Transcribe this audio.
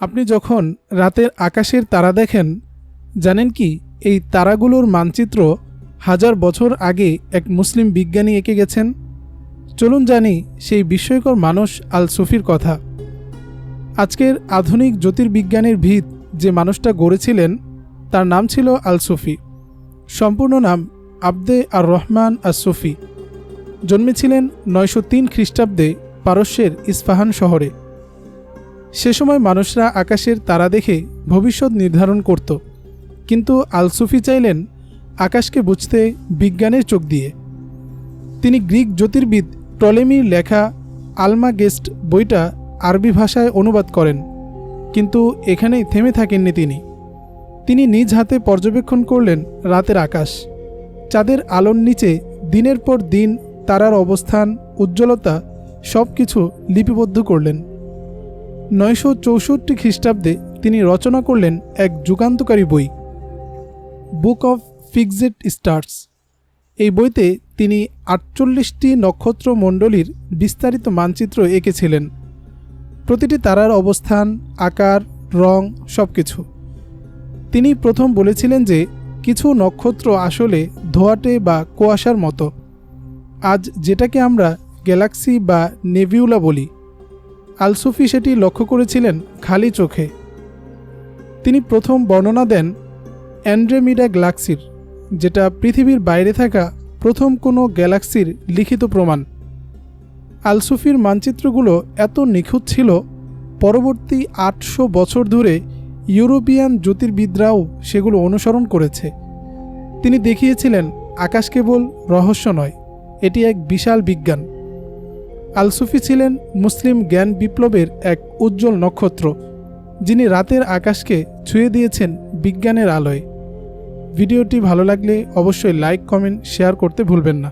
আপনি যখন রাতের আকাশের তারা দেখেন, জানেন কি, এই তারাগুলোর মানচিত্র হাজার বছর আগে এক মুসলিম বিজ্ঞানী এঁকে গেছেন? চলুন জানি সেই বিস্ময়কর মানুষ আল সুফির কথা। আজকের আধুনিক জ্যোতির্বিজ্ঞানের ভিত যে মানুষটা গড়েছিলেন, তার নাম ছিল আল সুফি। সম্পূর্ণ নাম আবদে আর রহমান আর সুফি। জন্মেছিলেন নয়শো তিন খ্রিস্টাব্দে পারস্যের ইস্পাহান শহরে। সে সময় মানুষরা আকাশের তারা দেখে ভবিষ্যৎ নির্ধারণ করত। কিন্তু আল সুফি চাইলেন আকাশকে বুঝতে বিজ্ঞানের চোখ দিয়ে। তিনি গ্রিক জ্যোতির্বিদ টলেমির লেখা আলমা গেস্ট বইটা আরবি ভাষায় অনুবাদ করেন, কিন্তু এখানেই থেমে থাকেননি তিনি। তিনি নিজ হাতে পর্যবেক্ষণ করলেন রাতের আকাশ। চাঁদের আলোর নিচে দিনের পর দিন তারার অবস্থান, উজ্জ্বলতা সব কিছু লিপিবদ্ধ করলেন। নয়শো চৌষট্টি খ্রিস্টাব্দে তিনি রচনা করলেন এক যুগান্তকারী বই, বুক অফ ফিক্সড স্টার্স। এই বইতে তিনি আটচল্লিশটি নক্ষত্র মণ্ডলীর বিস্তারিত মানচিত্র এঁকেছিলেন। প্রতিটি তারার অবস্থান, আকার, রং সব কিছু তিনি প্রথম বলেছিলেন যে, কিছু নক্ষত্র আসলে ধোয়াটে বা কুয়াশার মতো। আজ যেটাকে আমরা গ্যালাক্সি বা নেভিউলা বলি আলসুফি সেটি লক্ষ্য করেছিলেন খালি চোখে। তিনি প্রথম বর্ণনা দেন অ্যান্ড্রেমিডা গ্যালাক্সির, যেটা পৃথিবীর বাইরে থাকা প্রথম কোনো গ্যালাক্সির লিখিত প্রমাণ। আলসুফির মানচিত্রগুলো এত নিখুঁত ছিল, পরবর্তী আটশো বছর ধরে ইউরোপিয়ান জ্যোতির্বিদরাও সেগুলো অনুসরণ করেছে। তিনি দেখিয়েছিলেন আকাশ কেবল রহস্য নয়, এটি এক বিশাল বিজ্ঞান। আলসুফি ছিলেন মুসলিম জ্ঞান বিপ্লবের এক উজ্জ্বল নক্ষত্র, যিনি রাতের আকাশকে ছুঁয়ে দিয়েছেন বিজ্ঞানের আলোয়। ভিডিওটি ভালো লাগলে অবশ্যই লাইক, কমেন্ট, শেয়ার করতে ভুলবেন না।